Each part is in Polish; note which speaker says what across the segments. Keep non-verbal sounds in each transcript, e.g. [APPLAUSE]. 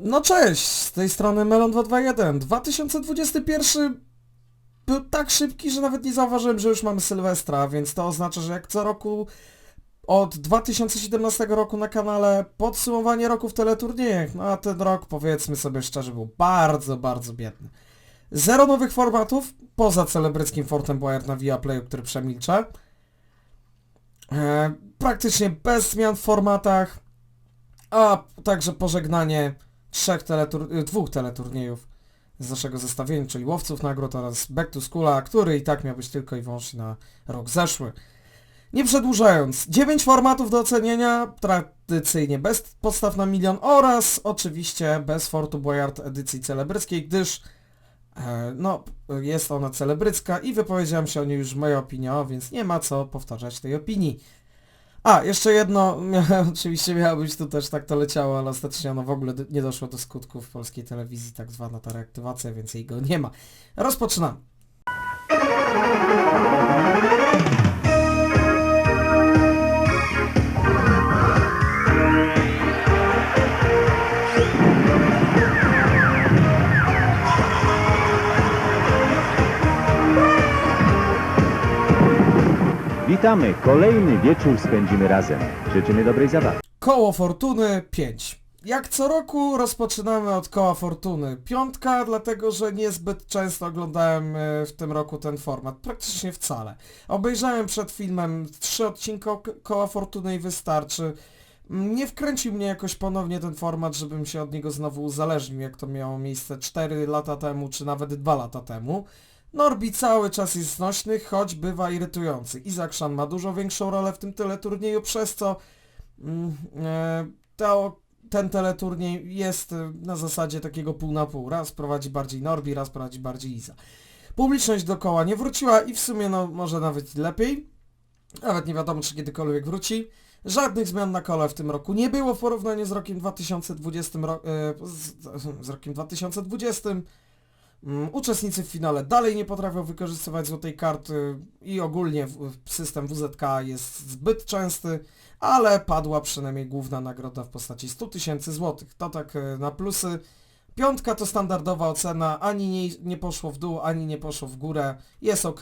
Speaker 1: No cześć, z tej strony Melon221. 2021 był tak szybki, że nawet nie zauważyłem, że już mamy Sylwestra, więc to oznacza, że jak co roku od 2017 roku na kanale podsumowanie roku w teleturniejach, no a ten rok powiedzmy sobie szczerze był bardzo, bardzo biedny. Zero nowych formatów, poza celebryckim Fortem Boyard na Viaplayu, który przemilczę. E, praktycznie bez zmian w formatach, a także pożegnanie trzech teletur y, dwóch teleturniejów z naszego zestawienia, czyli Łowców Nagród oraz Back to Schoola, który i tak miał być tylko i wyłącznie na rok zeszły. Nie przedłużając, 9 formatów do ocenienia, tradycyjnie bez podstaw na milion oraz oczywiście bez Fortu Boyard edycji celebryckiej, gdyż e, no, jest ona celebrycka i wypowiedziałem się o niej już w mojej opinii, więc nie ma co powtarzać tej opinii. A, jeszcze jedno, [LAUGHS] oczywiście miało być tu też tak to leciało, ale ostatecznie ono w ogóle nie doszło do skutków w polskiej telewizji, tak zwana ta reaktywacja, więc jej go nie ma. Rozpoczynamy.
Speaker 2: Witamy, kolejny wieczór spędzimy razem. Życzymy dobrej zabawy.
Speaker 1: Koło Fortuny 5. Jak co roku rozpoczynamy od koła Fortuny. Piątka, dlatego że niezbyt często oglądałem e, w tym roku ten format. Praktycznie wcale. Obejrzałem przed filmem trzy odcinki Ko- koła Fortuny i wystarczy. Nie wkręcił mnie jakoś ponownie ten format, żebym się od niego znowu uzależnił, jak to miało miejsce 4 lata temu, czy nawet 2 lata temu. Norbi cały czas jest znośny, choć bywa irytujący. Izak Shan ma dużo większą rolę w tym teleturnieju, przez co mm, e, to, ten teleturniej jest e, na zasadzie takiego pół na pół. Raz prowadzi bardziej Norbi, raz prowadzi bardziej Iza. Publiczność dookoła nie wróciła i w sumie no może nawet lepiej. Nawet nie wiadomo czy kiedykolwiek wróci. Żadnych zmian na kole w tym roku nie było w porównaniu z rokiem 2020, ro, e, z, z rokiem 2020. Mm, Uczestnicy w finale dalej nie potrafią wykorzystywać złotej karty i ogólnie system WZK jest zbyt częsty, ale padła przynajmniej główna nagroda w postaci 100 tysięcy złotych. To tak e, na plusy. Piątka to standardowa ocena, ani nie, nie poszło w dół, ani nie poszło w górę. Jest ok,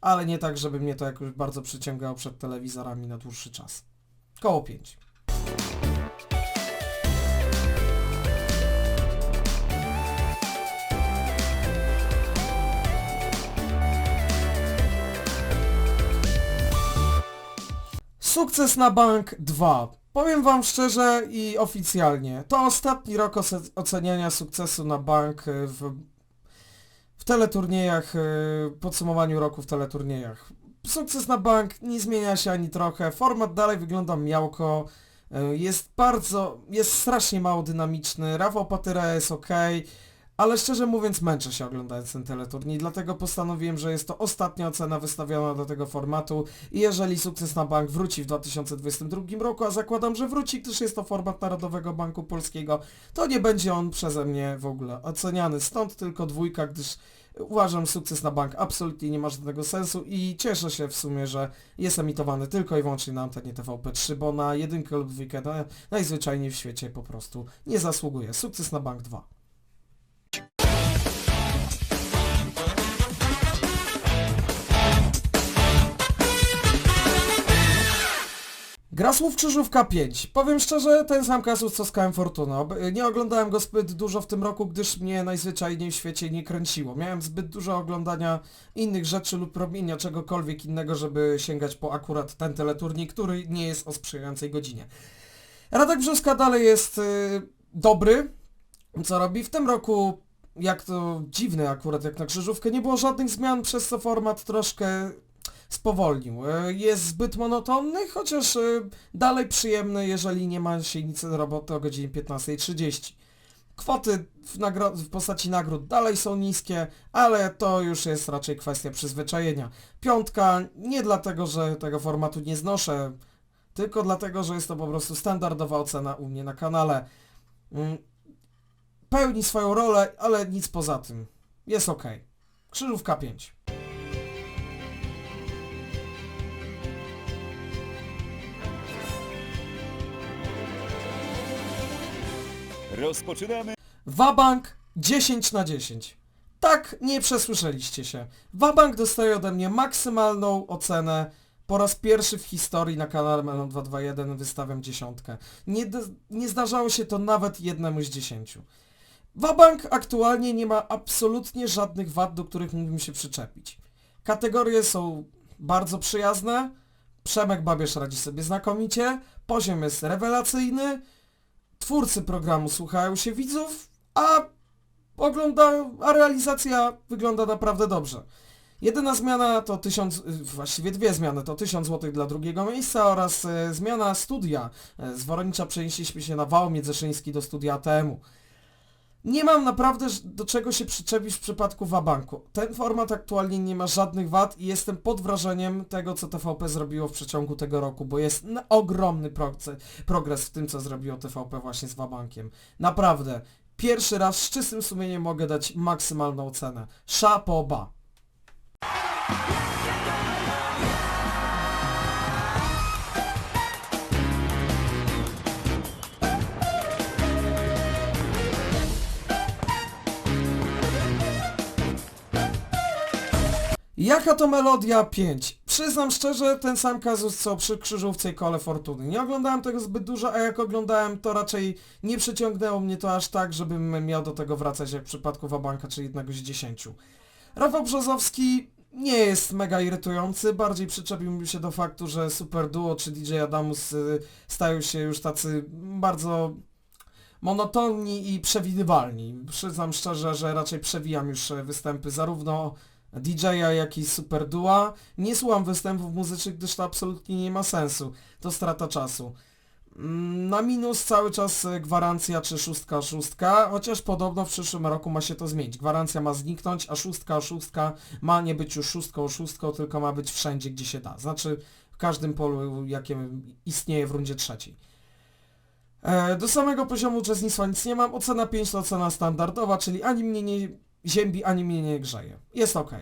Speaker 1: ale nie tak, żeby mnie to jakoś bardzo przyciągało przed telewizorami na dłuższy czas. Koło 5. Sukces na bank 2. Powiem Wam szczerze i oficjalnie, to ostatni rok oceniania sukcesu na bank y, w, w teleturniejach, y, podsumowaniu roku w teleturniejach. Sukces na bank nie zmienia się ani trochę, format dalej wygląda miałko, y, jest bardzo, jest strasznie mało dynamiczny, Rafał Patyra jest ok, ale szczerze mówiąc męczę się oglądając ten teleturniej, dlatego postanowiłem, że jest to ostatnia ocena wystawiona do tego formatu i jeżeli sukces na bank wróci w 2022 roku, a zakładam, że wróci, gdyż jest to format Narodowego Banku Polskiego, to nie będzie on przeze mnie w ogóle oceniany. Stąd tylko dwójka, gdyż uważam sukces na bank absolutnie nie ma żadnego sensu i cieszę się w sumie, że jest emitowany tylko i wyłącznie na antenie TVP3, bo na jedynkę lub dwójkę na, najzwyczajniej w świecie po prostu nie zasługuje. Sukces na bank 2. Gra słów Krzyżówka 5. Powiem szczerze, ten sam kasus co z KM Fortuna. Nie oglądałem go zbyt dużo w tym roku, gdyż mnie najzwyczajniej w świecie nie kręciło. Miałem zbyt dużo oglądania innych rzeczy lub robienia czegokolwiek innego, żeby sięgać po akurat ten teleturniej, który nie jest o sprzyjającej godzinie. Radek Brzuska dalej jest y, dobry, co robi. W tym roku, jak to dziwne akurat, jak na Krzyżówkę, nie było żadnych zmian, przez co format troszkę spowolnił. E, Jest zbyt monotonny, chociaż e, dalej przyjemny, jeżeli nie ma się nic do roboty o godzinie 15.30. Kwoty w, w postaci nagród dalej są niskie, ale to już jest raczej kwestia przyzwyczajenia. Piątka nie dlatego, że tego formatu nie znoszę, tylko dlatego, że jest to po prostu standardowa ocena u mnie na kanale. Mm, Pełni swoją rolę, ale nic poza tym. Jest ok. Krzyżówka 5.
Speaker 3: Rozpoczynamy
Speaker 1: Wabank 10 na 10. Tak, nie przesłyszeliście się. Wabank dostaje ode mnie maksymalną ocenę. Po raz pierwszy w historii na kanale Melon 221 wystawiam dziesiątkę. Nie, nie zdarzało się to nawet jednemu z dziesięciu. Wabank aktualnie nie ma absolutnie żadnych wad, do których mógłbym się przyczepić. Kategorie są bardzo przyjazne, Przemek Babierz radzi sobie znakomicie, poziom jest rewelacyjny, twórcy programu słuchają się widzów, a ogląda, a realizacja wygląda naprawdę dobrze. Jedyna zmiana to tysiąc, y, właściwie dwie zmiany, to 1000 zł dla drugiego miejsca oraz e, zmiana studia. E, z Woronicza przenieśliśmy się na Wał Miedzeszyński do studia ATM-u. Nie mam naprawdę do czego się przyczepić w przypadku Wabanku. Ten format aktualnie nie ma żadnych wad i jestem pod wrażeniem tego, co TVP zrobiło w przeciągu tego roku, bo jest ogromny progres w tym, co zrobiło TVP właśnie z Wabankiem. Naprawdę, pierwszy raz z czystym sumieniem mogę dać maksymalną cenę. Szapoba. Jaka to melodia 5? Przyznam szczerze, ten sam kazus co przy krzyżówce i kole fortuny. Nie oglądałem tego zbyt dużo, a jak oglądałem, to raczej nie przyciągnęło mnie to aż tak, żebym miał do tego wracać jak w przypadku Wabanka, czy jednego z dziesięciu. Rafał Brzozowski nie jest mega irytujący, bardziej przyczepiłbym się do faktu, że Super Duo czy DJ Adamus y, stają się już tacy bardzo monotonni i przewidywalni. Przyznam szczerze, że raczej przewijam już e, występy zarówno DJ-a, jak i Super Duo. Nie słucham występów muzycznych, gdyż to absolutnie nie ma sensu. To strata czasu. Mm, Na minus cały czas e, gwarancja czy szóstka szóstka, chociaż podobno w przyszłym roku ma się to zmienić. Gwarancja ma zniknąć, a szóstka szóstka ma nie być już szóstką szóstką, tylko ma być wszędzie, gdzie się da. Znaczy w każdym polu, jakie istnieje w rundzie trzeciej. E, Do samego poziomu uczestnictwa nic nie mam. Ocena 5 to ocena standardowa, czyli ani mnie nie ziębi, ani mnie nie grzeje. Jest ok.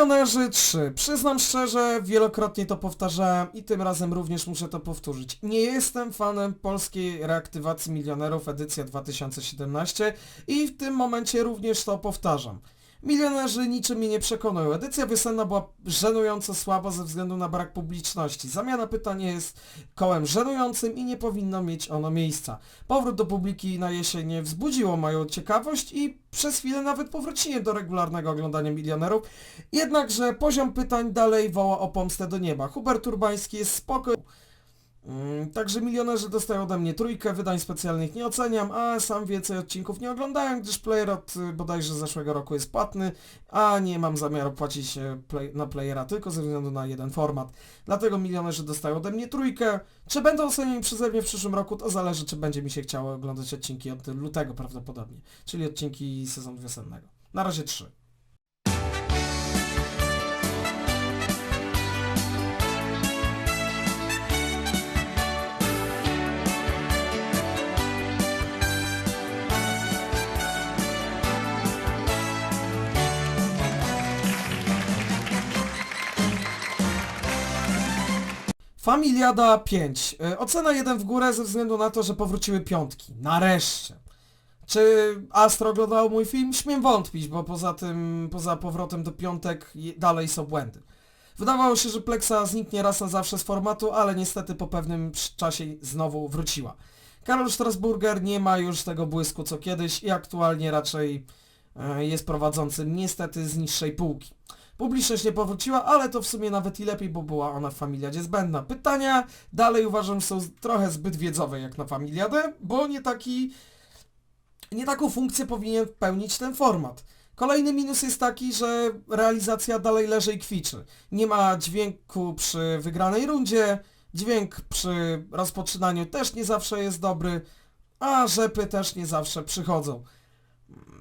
Speaker 1: Milionerzy 3. Przyznam szczerze, wielokrotnie to powtarzałem i tym razem również muszę to powtórzyć. Nie jestem fanem polskiej reaktywacji milionerów edycja 2017 i w tym momencie również to powtarzam. Milionerzy niczym mnie nie przekonują. Edycja wiosenna była żenująco słaba ze względu na brak publiczności. Zamiana pytań jest kołem żenującym i nie powinno mieć ono miejsca. Powrót do publiki na jesień wzbudziło moją ciekawość i przez chwilę nawet powróciłem do regularnego oglądania milionerów, jednakże poziom pytań dalej woła o pomstę do nieba. Hubert Urbański jest spoko. Mm, Także milionerzy dostają ode mnie trójkę, wydań specjalnych nie oceniam, a sam więcej odcinków nie oglądałem, gdyż player od y, bodajże zeszłego roku jest płatny, a nie mam zamiaru płacić e, play, na playera tylko ze względu na jeden format. Dlatego milionerzy dostają ode mnie trójkę. Czy będą ocenieni przeze mnie w przyszłym roku, to zależy, czy będzie mi się chciało oglądać odcinki od lutego prawdopodobnie, czyli odcinki sezonu wiosennego. Na razie trzy. Familiada 5. E, Ocena 1 w górę ze względu na to, że powróciły piątki. Nareszcie. Czy Astro oglądał mój film? Śmiem wątpić, bo poza tym, poza powrotem do piątek dalej są błędy. Wydawało się, że Plexa zniknie raz na zawsze z formatu, ale niestety po pewnym czasie znowu wróciła. Karol Strasburger nie ma już tego błysku co kiedyś i aktualnie raczej e, jest prowadzącym niestety z niższej półki. Publiczność nie powróciła, ale to w sumie nawet i lepiej, bo była ona w Familiadzie zbędna. Pytania dalej uważam są trochę zbyt wiedzowe jak na Familiadę, bo nie taki nie taką funkcję powinien pełnić ten format. Kolejny minus jest taki, że realizacja dalej leży i kwiczy. Nie ma dźwięku przy wygranej rundzie, dźwięk przy rozpoczynaniu też nie zawsze jest dobry, a rzepy też nie zawsze przychodzą.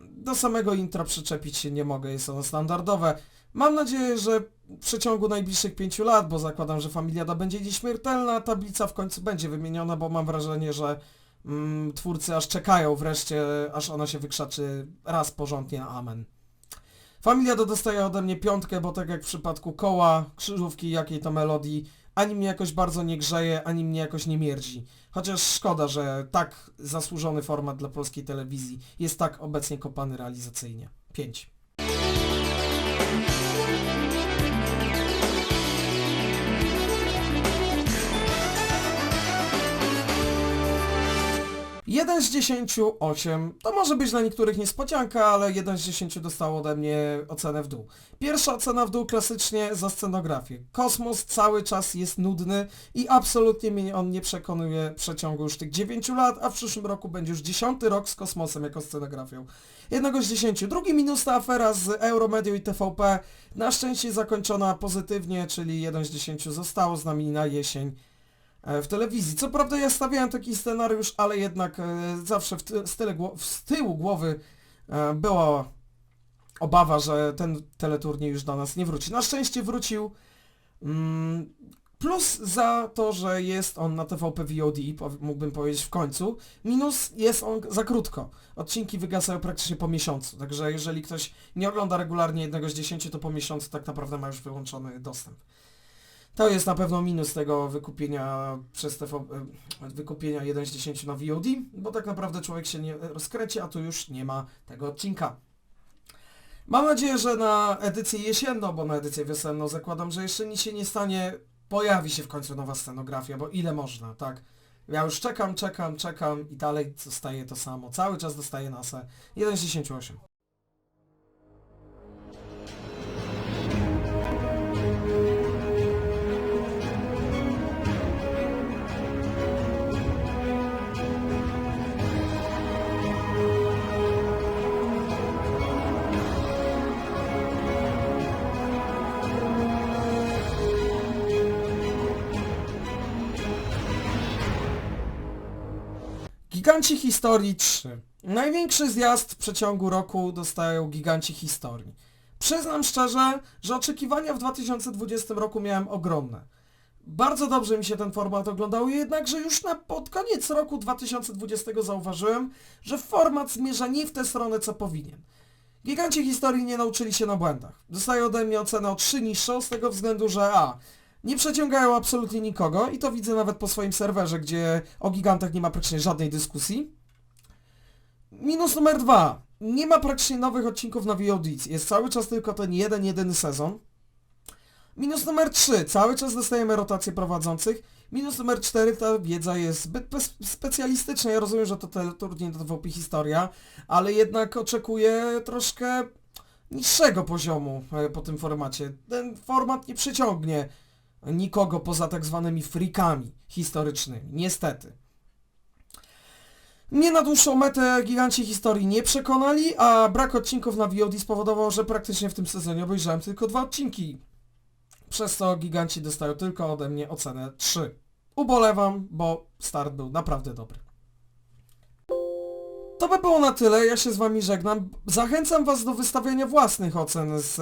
Speaker 1: Do samego intra przyczepić się nie mogę, jest ono standardowe. Mam nadzieję, że w przeciągu najbliższych pięciu lat, bo zakładam, że Familiada będzie nieśmiertelna, tablica w końcu będzie wymieniona, bo mam wrażenie, że mm, twórcy aż czekają wreszcie, aż ona się wykrzaczy raz porządnie amen. Familia to dostaje ode mnie piątkę, bo tak jak w przypadku koła, krzyżówki, jakiej to melodii, ani mnie jakoś bardzo nie grzeje, ani mnie jakoś nie mierdzi. Chociaż szkoda, że tak zasłużony format dla polskiej telewizji jest tak obecnie kopany realizacyjnie. 5. Jeden z dziesięciu, osiem. To może być dla niektórych niespodzianka, ale jeden z dziesięciu dostał ode mnie ocenę w dół. Pierwsza ocena w dół klasycznie za scenografię. Kosmos cały czas jest nudny i absolutnie mnie on nie przekonuje w przeciągu już tych 9 lat, a w przyszłym roku będzie już 10 rok z kosmosem jako scenografią. Jednego z 10. Drugi minus ta afera z Euromedio i TVP. Na szczęście zakończona pozytywnie, czyli 1 z 10 zostało z nami na jesień w telewizji. Co prawda ja stawiałem taki scenariusz, ale jednak e, zawsze w, ty, z, tyle, gło- z tyłu głowy e, była obawa, że ten teleturniej już do nas nie wróci. Na szczęście wrócił. Mm, plus za to, że jest on na TVP VOD, mógłbym powiedzieć w końcu. Minus jest on za krótko. Odcinki wygasają praktycznie po miesiącu. Także jeżeli ktoś nie ogląda regularnie jednego z 10, to po miesiącu tak naprawdę ma już wyłączony dostęp. To jest na pewno minus tego wykupienia przez TV, e, wykupienia 1 z 10 na VOD, bo tak naprawdę człowiek się nie rozkręci, a tu już nie ma tego odcinka. Mam nadzieję, że na edycję jesienną, bo na edycję wiosenną zakładam, że jeszcze nic się nie stanie, pojawi się w końcu nowa scenografia, bo ile można, tak? Ja już czekam, czekam, czekam i dalej zostaje to samo. Cały czas dostaję nasę 1 z 10 8. Giganci Historii 3. Największy zjazd w przeciągu roku dostają Giganci Historii. Przyznam szczerze, że oczekiwania w 2020 roku miałem ogromne. Bardzo dobrze mi się ten format oglądał, jednakże już na pod koniec roku 2020 zauważyłem, że format zmierza nie w tę stronę, co powinien. Giganci historii nie nauczyli się na błędach. Dostają ode mnie ocenę o 3 niższą z tego względu, że a. Nie przeciągają absolutnie nikogo i to widzę nawet po swoim serwerze, gdzie o gigantach nie ma praktycznie żadnej dyskusji. Minus numer dwa. Nie ma praktycznie nowych odcinków na VOD. Jest cały czas tylko ten jeden, jedyny sezon. Minus numer 3. Cały czas dostajemy rotację prowadzących. Minus numer 4. Ta wiedza jest zbyt specjalistyczna. Ja rozumiem, że to teleturniej do TVP Historia, ale jednak oczekuję troszkę niższego poziomu e, po tym formacie. Ten format nie przyciągnie nikogo poza tak zwanymi freakami historycznymi. Niestety. Mnie na dłuższą metę giganci historii nie przekonali, a brak odcinków na VOD spowodował, że praktycznie w tym sezonie obejrzałem tylko dwa odcinki. Przez co giganci dostają tylko ode mnie ocenę 3. Ubolewam, bo start był naprawdę dobry. To by było na tyle, ja się z wami żegnam. Zachęcam was do wystawiania własnych ocen z,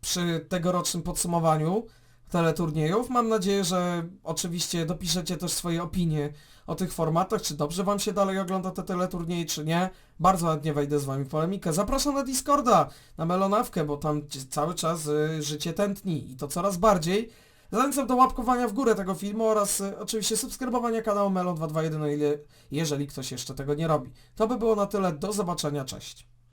Speaker 1: przy tegorocznym podsumowaniu teleturniejów. Mam nadzieję, że oczywiście dopiszecie też swoje opinie o tych formatach, czy dobrze wam się dalej ogląda te teleturnieje, czy nie. Bardzo chętnie wejdę z wami w polemikę. Zapraszam na Discorda, na Melonawkę, bo tam cały czas y, życie tętni i to coraz bardziej. Zachęcam do łapkowania w górę tego filmu oraz y, oczywiście subskrybowania kanału Melon221, o ile, jeżeli ktoś jeszcze tego nie robi. To by było na tyle, do zobaczenia, cześć.